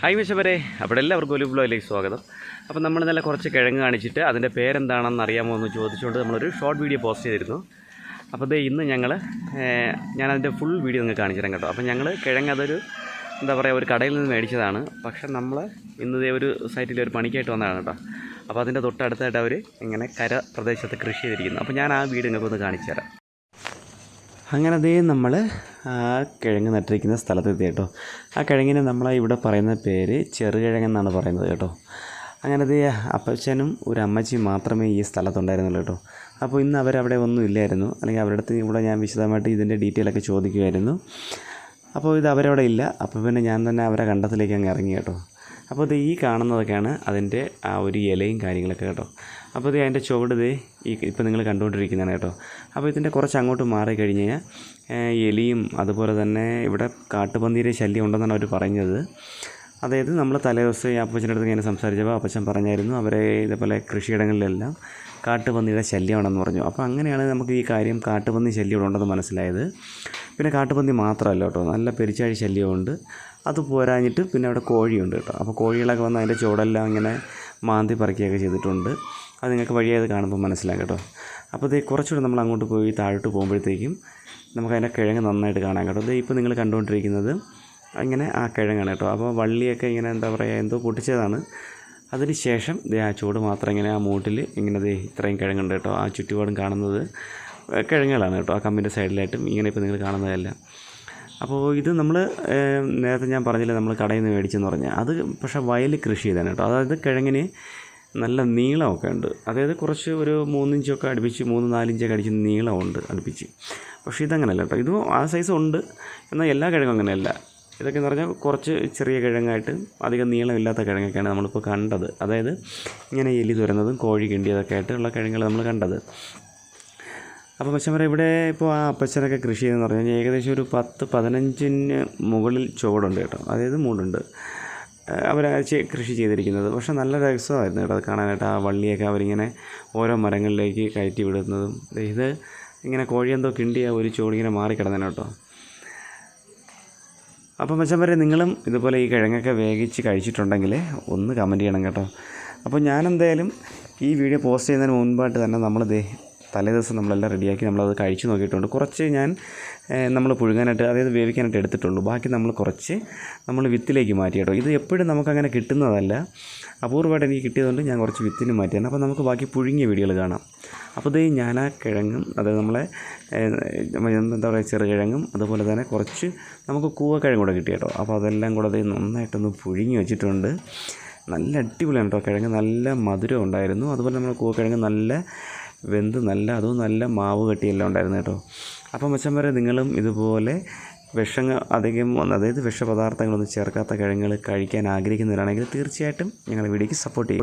Hi മിഷവരെ അവിടെ എല്ലാവർക്കും ഒരു ബ്ലോയിലേക്ക് സ്വാഗതം. അപ്പോൾ നമ്മൾ നല്ല കുറച്ച് കിഴങ്ങ് കാണിച്ചിട്ട് അതിന്റെ പേരെന്താണെന്ന് അറിയാമോ എന്ന് ചോദിച്ചുകൊണ്ട് നമ്മളൊരു ഷോർട്ട് വീഡിയോ പോസ്റ്റ് ചെയ്തിരുന്നു. അപ്പോൾ ദേ ഇന്ന് ഞങ്ങൾ ഞാൻ അതിന്റെ ഫുൾ വീഡിയോ നിങ്ങൾക്ക് കാണിച്ചു തരാം കേട്ടോ. അപ്പോൾ ഞങ്ങൾ കിഴങ്ങ് അതൊരു എന്താ പറയുക ഒരു കടയിൽ നിന്ന് മേടിച്ചതാണ്. പക്ഷേ നമ്മൾ ഇന്ന് ഒരു സൈറ്റിൽ ഒരു പണിക്കായിട്ട് വന്നതാണ് കേട്ടോ. അപ്പോൾ അതിന്റെ തൊട്ടടുത്തായിട്ട് അവർ ഇങ്ങനെ കര പ്രദേശത്ത് കൃഷി ചെയ്തിരിക്കുന്നു. അപ്പോൾ ഞാൻ ആ വീട് നിങ്ങൾക്ക് ഒന്ന് കാണിച്ചു തരാം. അങ്ങനെ അതേ നമ്മൾ ആ കിഴങ്ങ് നട്ടിരിക്കുന്ന സ്ഥലത്തെത്തി കേട്ടോ. ആ കിഴങ്ങിന് നമ്മൾ ഇവിടെ പറയുന്ന പേര് ചെറുകിഴങ്ങെന്നാണ് പറയുന്നത് കേട്ടോ. അങ്ങനെ അതേ അപ്പച്ചനും ഒരു അമ്മച്ചിയും മാത്രമേ ഈ സ്ഥലത്തുണ്ടായിരുന്നുള്ളൂ കേട്ടോ. അപ്പോൾ ഇന്ന് അവരവിടെ ഒന്നും ഇല്ലായിരുന്നു. അല്ലെങ്കിൽ അവരുടെ അടുത്ത് ഇവിടെ ഞാൻ വിശദമായിട്ട് ഇതിന്റെ ഡീറ്റെയിൽ ഒക്കെ ചോദിക്കുമായിരുന്നു അപ്പോൾ ഇത് അവരവിടെ ഇല്ല. അപ്പോൾ പിന്നെ ഞാൻ തന്നെ അവരെ കണ്ടത്തിലേക്ക് അങ്ങ് ഇറങ്ങി കേട്ടോ. അപ്പോൾ ഇത് ഈ കാണുന്നതൊക്കെയാണ് അതിന്റെ ആ ഒരു ഇലയും കാര്യങ്ങളൊക്കെ കേട്ടോ. അപ്പോൾ ഇത് അതിന്റെ ചുവട് ദേ ഈ ഇപ്പോൾ നിങ്ങൾ കണ്ടുകൊണ്ടിരിക്കുന്നതാണ് കേട്ടോ. അപ്പോൾ ഇതിന്റെ കുറച്ച് അങ്ങോട്ട് മാറി കഴിഞ്ഞ് കഴിഞ്ഞാൽ എലിയും അതുപോലെ തന്നെ ഇവിടെ കാട്ടുപന്നിയുടെ ശല്യം ഉണ്ടെന്നാണ് അവർ പറഞ്ഞത് അതായത് നമ്മൾ തലേദിവസം ഈ അപ്പച്ചന്റെ അടുത്ത് ഇങ്ങനെ സംസാരിച്ചപ്പോൾ അപ്പച്ചൻ പറഞ്ഞായിരുന്നു അവരെ ഇതേപോലെ കൃഷിയിടങ്ങളിലെല്ലാം കാട്ടുപന്നിയുടെ ശല്യമാണെന്ന് പറഞ്ഞു. അപ്പോൾ അങ്ങനെയാണ് നമുക്ക് ഈ കാര്യം കാട്ടുപന്നി ശല്യം ഉണ്ടെന്ന് മനസ്സിലായത്. പിന്നെ കാട്ടുപന്നി മാത്രമല്ല കേട്ടോ നല്ല പെരിച്ചാഴി ശല്യമുണ്ട് അത് പോരാഞ്ഞിട്ട് പിന്നെ അവിടെ കോഴിയുണ്ട് കേട്ടോ. അപ്പോൾ കോഴികളൊക്കെ വന്ന് അതിന്റെ ചുവടെല്ലാം ഇങ്ങനെ മാന്തി പറിക്കുകയൊക്കെ ചെയ്തിട്ടുണ്ട്. അത് നിങ്ങൾക്ക് വഴിയായത് കാണുമ്പോൾ മനസ്സിലാകും കേട്ടോ. അപ്പോൾ ഇത് കുറച്ചുകൂടെ നമ്മൾ അങ്ങോട്ട് പോയി താഴോട്ട് പോകുമ്പോഴത്തേക്കും നമുക്ക് അതിന്റെ കിഴങ്ങ് നന്നായിട്ട് കാണാം കേട്ടോ. ഇത് ഇപ്പോൾ നിങ്ങൾ കണ്ടുകൊണ്ടിരിക്കുന്നത് അങ്ങനെ ആ കിഴങ്ങാണ് കേട്ടോ. അപ്പോൾ വള്ളിയൊക്കെ ഇങ്ങനെ എന്താ പറയുക എന്തോ പൊട്ടിച്ചതാണ്. അതിന് ശേഷം ദേ ആ ചൂട് മാത്രം ഇങ്ങനെ ആ മൂട്ടിൽ ഇങ്ങനെ ദേ ഇത്രയും കിഴങ്ങുണ്ട് കേട്ടോ. ആ ചുറ്റുപാടും കാണുന്നത് കിഴങ്ങുകളാണ് കേട്ടോ. ആ കമ്പിന്റെ സൈഡിലായിട്ടും ഇങ്ങനെ ഇപ്പോൾ നിങ്ങൾ കാണുന്നതല്ല. അപ്പോൾ ഇത് നമ്മൾ നേരത്തെ ഞാൻ പറഞ്ഞില്ലേ നമ്മൾ കടയിൽ നിന്ന് മേടിച്ചെന്ന് പറഞ്ഞാൽ അത് പക്ഷേ വയലിൽ കൃഷി ചെയ്താണ് കേട്ടോ. അതായത് കിഴങ്ങിന് നല്ല നീളമൊക്കെ ഉണ്ട്. അതായത് കുറച്ച് ഒരു മൂന്നിഞ്ചൊക്കെ അടുപ്പിച്ച് മൂന്ന് നാലിഞ്ചൊക്കെ അടിച്ച് നീളമുണ്ട് അടുപ്പിച്ച്. പക്ഷേ ഇതങ്ങനെയല്ല കേട്ടോ. ഇതും ആ സൈസ് ഉണ്ട്. എന്നാൽ എല്ലാ കിഴങ്ങും അങ്ങനെയല്ല. ഇതൊക്കെ എന്ന് പറഞ്ഞാൽ കുറച്ച് ചെറിയ കിഴങ്ങായിട്ട് അധികം നീളമില്ലാത്ത കിഴങ്ങൊക്കെയാണ് നമ്മളിപ്പോൾ കണ്ടത്. അതായത് ഇങ്ങനെ എലി തുരന്നതും കോഴി കിണ്ടിയതൊക്കെ ആയിട്ടുള്ള കിഴങ്ങുകൾ നമ്മൾ കണ്ടത്. അപ്പോൾ പച്ചമര ഇവിടെ ഇപ്പോൾ ആ അപ്പച്ചനൊക്കെ കൃഷി ചെയ്തെന്ന് പറഞ്ഞു കഴിഞ്ഞാൽ ഏകദേശം ഒരു പത്ത് പതിനഞ്ചിന് മുകളിൽ ചുവടുണ്ട് കേട്ടോ. അതായത് മൂടുണ്ട്. അവരാഴ്ച കൃഷി ചെയ്തിരിക്കുന്നത്. പക്ഷെ നല്ല രസമായിരുന്നു കേട്ടോ അത് കാണാനായിട്ട്. ആ വള്ളിയൊക്കെ അവരിങ്ങനെ ഓരോ മരങ്ങളിലേക്ക് കയറ്റി വിടുന്നതും. ഇത് ഇങ്ങനെ കോഴിയെന്തോ കിണ്ടിയ ഒരു ചുവടിങ്ങനെ മാറിക്കിടന്നേനെ കേട്ടോ. അപ്പം മെച്ചം വരെ നിങ്ങളും ഇതുപോലെ ഈ കിഴങ്ങൊക്കെ വേഗിച്ച് കഴിച്ചിട്ടുണ്ടെങ്കിൽ ഒന്ന് കമന്റ് ചെയ്യണം കേട്ടോ. അപ്പോൾ ഞാനെന്തായാലും ഈ വീഡിയോ പോസ്റ്റ് ചെയ്യുന്നതിന് മുൻപായിട്ട് തന്നെ നമ്മൾ ദേ തലേ ദിവസം നമ്മളെല്ലാം റെഡിയാക്കി നമ്മളത് കഴിച്ചു നോക്കിയിട്ടുണ്ട്. കുറച്ച് ഞാൻ നമ്മൾ പുഴുങ്ങാനായിട്ട് അതായത് വേവിക്കാനായിട്ട് എടുത്തിട്ടുള്ളൂ. ബാക്കി നമ്മൾ കുറച്ച് നമ്മൾ വിത്തിലേക്ക് മാറ്റി കേട്ടോ. ഇത് എപ്പോഴും നമുക്കങ്ങനെ കിട്ടുന്നതല്ല. അപൂർവമായിട്ട് എനിക്ക് കിട്ടിയതുകൊണ്ട് ഞാൻ കുറച്ച് വിത്തിന് മാറ്റിയാണ്. അപ്പോൾ നമുക്ക് ബാക്കി പുഴുങ്ങിയ വീഡിയോകൾ കാണാം. അപ്പോൾ ഇത് ഞാൻ ആ കിഴങ്ങും അതായത് നമ്മളെ എന്താ പറയുക ചെറുകിഴങ്ങും അതുപോലെ തന്നെ കുറച്ച് നമുക്ക് കൂവക്കിഴങ്ങ് കൂടെ കിട്ടി കേട്ടോ. അപ്പോൾ അതെല്ലാം കൂടെ അത് നന്നായിട്ടൊന്ന് പുഴുങ്ങി വെച്ചിട്ടുണ്ട്. നല്ല അടിപൊളിയാണ് കേട്ടോ കിഴങ്ങ്. നല്ല മധുരം ഉണ്ടായിരുന്നു അതുപോലെ നമ്മൾ കൂവക്കിഴങ്ങ് നല്ല വെന്ത് നല്ല അതും നല്ല മാവ് കട്ടിയെല്ലാം ഉണ്ടായിരുന്നു കേട്ടോ. അപ്പം മെച്ചം വരെ നിങ്ങളും ഇതുപോലെ വിഷങ്ങൾ അധികം അതായത് വിഷപദാർത്ഥങ്ങളൊന്നും ചേർക്കാത്ത കിഴങ്ങുകൾ കഴിക്കാൻ ആഗ്രഹിക്കുന്നവരാണെങ്കിൽ തീർച്ചയായിട്ടും ഞങ്ങളുടെ വീഡിയോയ്ക്ക് സപ്പോർട്ട് ചെയ്യും.